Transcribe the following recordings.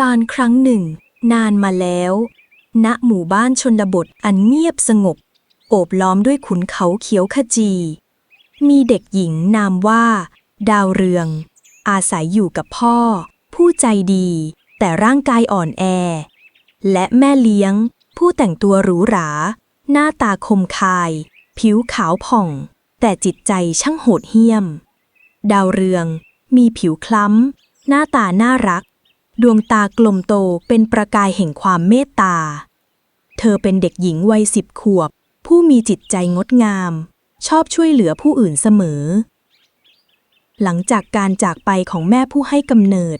การครั้งหนึ่ง นานมาแล้ว ณหมู่บ้านชนบทอันเงียบสงบ โอบล้อมด้วยขุนเขาเขียวขจี มีเด็กหญิงนามว่า ดาวเรือง อาศัยอยู่กับพ่อ ผู้ใจดี แต่ร่างกายอ่อนแอ และแม่เลี้ยง ผู้แต่งตัวหรูหรา หน้าตาคมคาย ผิวขาวผ่อง แต่จิตใจช่างโหดเหี้ยม ดาวเรือง มีผิวคล้ำ หน้าตาน่ารัก ดวงตากลมโตเป็นประกายแห่งความเมตตา เธอเป็นเด็กหญิงวัยสิบขวบ ผู้มีจิตใจงดงาม ชอบช่วยเหลือผู้อื่นเสมอ หลังจากการจากไปของแม่ผู้ให้กำเนิด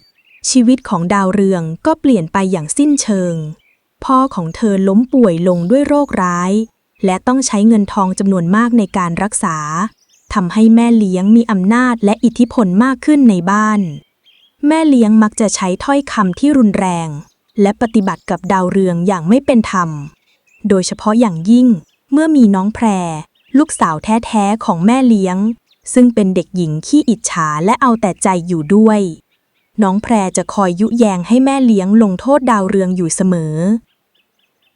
ชีวิตของดาวเรืองก็เปลี่ยนไปอย่างสิ้นเชิง พ่อของเธอล้มป่วยลงด้วยโรคร้าย และต้องใช้เงินทองจำนวนมากในการรักษาทำให้แม่เลี้ยงมีอำนาจและอิทธิพลมากขึ้นในบ้าน แม่เลี้ยงมักจะใช้ถ้อยคำที่รุนแรง และปฏิบัติกับดาวเรืองอย่างไม่เป็นธรรม โดยเฉพาะอย่างยิ่ง เมื่อมีน้องแพร ลูกสาวแท้ๆของแม่เลี้ยง ซึ่งเป็นเด็กหญิงขี้อิจฉาและเอาแต่ใจอยู่ด้วย น้องแพรจะคอยยุแยงให้แม่เลี้ยงลงโทษดาวเรืองอยู่เสมอ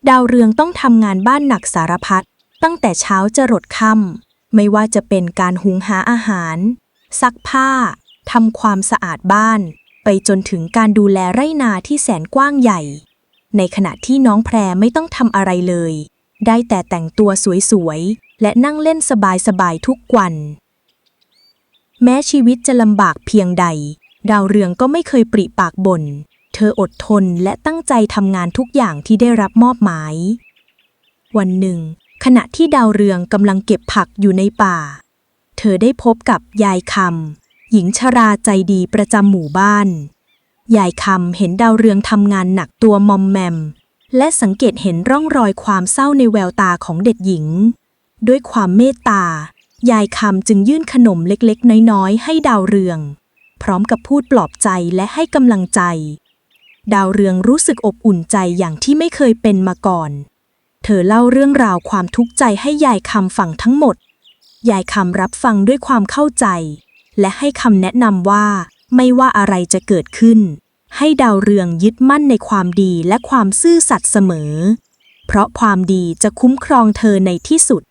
ดาวเรืองต้องทำงานบ้านหนักสารพัดตั้งแต่เช้าจะรดค่ำไม่ว่าจะเป็นการหุงหาอาหาร ซักผ้าทำความสะอาดบ้าน ไปจนถึงการดูแลไร่นาที่แสนกว้างใหญ่ ในขณะที่น้องแพรไม่ต้องทำอะไรเลย ได้แต่แต่งตัวสวยๆ และนั่งเล่นสบายๆทุกวัน แม้ชีวิตจะลำบากเพียงใด ดาวเรืองก็ไม่เคยปริปากบน่น เธออดทนและตั้งใจทำงานทุกอย่างที่ได้รับมอบหมาย วันหนึ่ง ขณะที่ดาวเรืองกำลังเก็บผักอยู่ในป่า เธอได้พบกับยายคำ หญิงชราใจดีประจำหมู่บ้าน ยายคำเห็นดาวเรืองทำงานหนักตัวมอมแมม และสังเกตเห็นร่องรอยความเศร้าในแววตาของเด็กหญิง ด้วยความเมตตา ยายคำจึงยื่นขนมเล็กๆ น้อยๆ ให้ดาวเรือง พร้อมกับพูดปลอบใจและให้กำลังใจ ดาวเรืองรู้สึกอบอุ่นใจอย่างที่ไม่เคยเป็นมาก่อน เธอเล่าเรื่องราวความทุกข์ใจให้ยายคำฟังทั้งหมด ยายคำรับฟังด้วยความเข้าใจ และให้คำแนะนำว่า ไม่ว่าอะไรจะเกิดขึ้น ให้ดาวเรืองยึดมั่นในความดีและความซื่อสัตย์เสมอ เพราะความดีจะคุ้มครองเธอในที่สุด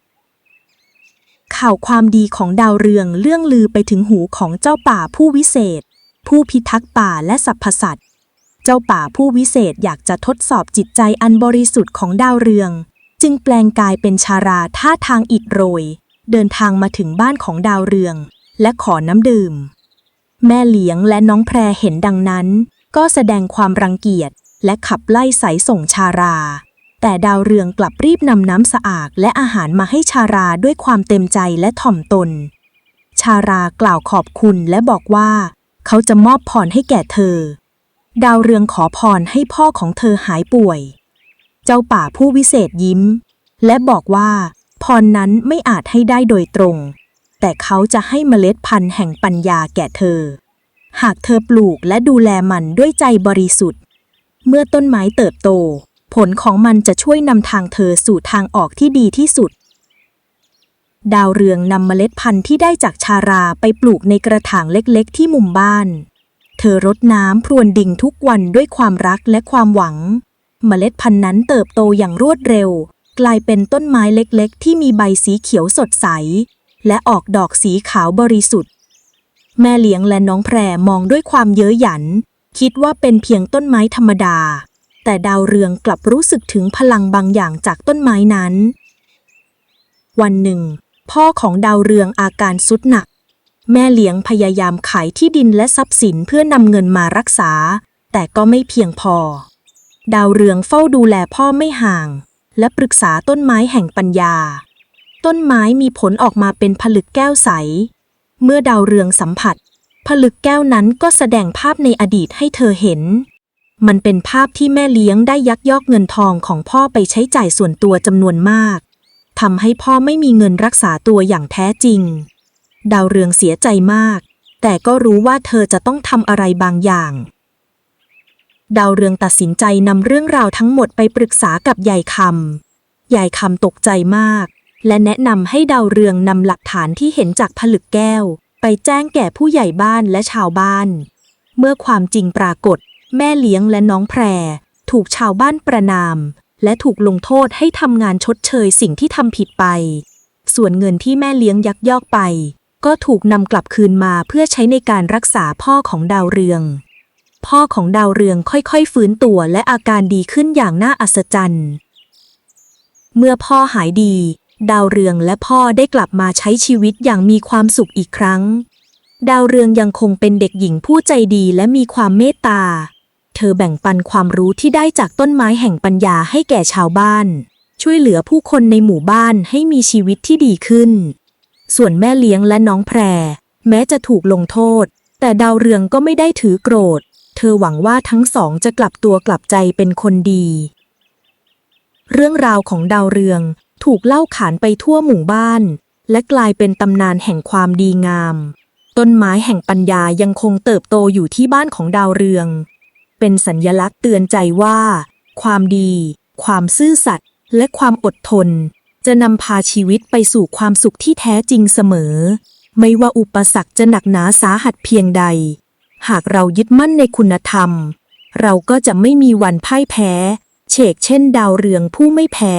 ข่าวความดีของดาวเรืองเลื่องลือไปถึงหูของเจ้าป่าผู้วิเศษ ผู้พิทักษ์ป่าและสรรพสัตว์เจ้าป่าผู้วิเศษอยากจะทดสอบจิตใจอันบริสุทธิ์ของดาวเรือง จึงแปลงกายเป็นชาราท่าทางอิดโรย เดินทางมาถึงบ้านของดาวเรือง และขอน้ำดื่ม แม่เลี้ยงและน้องแพรเห็นดังนั้น ก็แสดงความรังเกียจและขับไล่สายส่งชารา แต่ดาวเรืองกลับรีบนำน้ำสะอาดและอาหารมาให้ชาราด้วยความเต็มใจและถ่อมตน ชารากล่าวขอบคุณและบอกว่า เขาจะมอบพรให้แก่เธอ ดาวเรืองขอพรให้พ่อของเธอหายป่วย เจ้าป่าผู้วิเศษยิ้ม และบอกว่าพรนั้นไม่อาจให้ได้โดยตรง แต่เขาจะให้เมล็ดพันธุ์แห่งปัญญาแก่เธอ หากเธอปลูกและดูแลมันด้วยใจบริสุทธิ์ เมื่อต้นไม้เติบโต ผลของมันจะช่วยนำทางเธอสู่ทางออกที่ดีที่สุด ดาวเรืองนำเมล็ดพันธุ์ที่ได้จากชาราไปปลูกในกระถางเล็กๆ ที่มุมบ้าน เธอรดน้ำพรวนดินทุกวันด้วยความรักและความหวัง เมล็ดพันธุ์นั้นเติบโตอย่างรวดเร็ว กลายเป็นต้นไม้เล็กๆ ที่มีใบสีเขียวสดใส และออกดอกสีขาวบริสุทธิ์ แม่เลี้ยงและน้องแพรมองด้วยความเย้ยหยัน คิดว่าเป็นเพียงต้นไม้ธรรมดา แต่ดาวเรืองกลับรู้สึกถึงพลังบางอย่างจากต้นไม้นั้น วันหนึ่ง พ่อของดาวเรืองอาการสุดหนัก แม่เลี้ยงพยายามขายที่ดินและทรัพย์สินเพื่อนำเงินมารักษา แต่ก็ไม่เพียงพอ ดาวเรืองเฝ้าดูแลพ่อไม่ห่าง และปรึกษาต้นไม้แห่งปัญญา ต้นไม้มีผลออกมาเป็นผลึกแก้วใส เมื่อดาวเรืองสัมผัส ผลึกแก้วนั้นก็แสดงภาพในอดีตให้เธอเห็น มันเป็นภาพที่แม่เลี้ยงได้ยักยอกเงินทองของพ่อไปใช้จ่ายส่วนตัวจำนวนมากทำให้พ่อไม่มีเงินรักษาตัวอย่างแท้จริง ดาวเรืองเสียใจมาก แต่ก็รู้ว่าเธอจะต้องทำอะไรบางอย่าง ดาวเรืองตัดสินใจนำเรื่องราวทั้งหมดไปปรึกษากับยายคำยายคำตกใจมาก และแนะนำให้ดาวเรืองนำหลักฐานที่เห็นจากผลึกแก้ว ไปแจ้งแก่ผู้ใหญ่บ้านและชาวบ้าน เมื่อความจริงปรากฏ แม่เลี้ยงและน้องแพร ถูกชาวบ้านประนาม และถูกลงโทษให้ทำงานชดเชยสิ่งที่ทำผิดไป ส่วนเงินที่แม่เลี้ยงยักยอกไป ก็ถูกนำกลับคืนมาเพื่อใช้ในการรักษาพ่อของดาวเรือง พ่อของดาวเรืองค่อยๆฟื้นตัวและอาการดีขึ้นอย่างน่าอัศจรรย์ เมื่อพ่อหายดี ดาวเรืองและพ่อได้กลับมาใช้ชีวิตอย่างมีความสุขอีกครั้ง ดาวเรืองยังคงเป็นเด็กหญิงผู้ใจดีและมีความเมตตา เธอแบ่งปันความรู้ที่ได้จากต้นไม้แห่งปัญญาให้แก่ชาวบ้าน ช่วยเหลือผู้คนในหมู่บ้านให้มีชีวิตที่ดีขึ้น ส่วนแม่เลี้ยงและน้องแพร แม้จะถูกลงโทษ แต่ดาวเรืองก็ไม่ได้ถือโกรธ เธอหวังว่าทั้งสองจะกลับตัวกลับใจเป็นคนดี เรื่องราวของดาวเรือง ถูกเล่าขานไปทั่วหมู่บ้าน และกลายเป็นตำนานแห่งความดีงาม ต้นไม้แห่งปัญญายังคงเติบโตอยู่ที่บ้านของดาวเรือง เป็นสัญญลักษณ์เตือนใจว่า ความดี ความซื่อสัตย์และความอดทน จะนำพาชีวิตไปสู่ความสุขที่แท้จริงเสมอ ไม่ว่าอุปสรรคจะหนักหนาสาหัสเพียงใด หากเรายึดมั่นในคุณธรรม เราก็จะไม่มีวันพ่ายแพ้ เฉกเช่นดาวเรืองผู้ไม่แพ้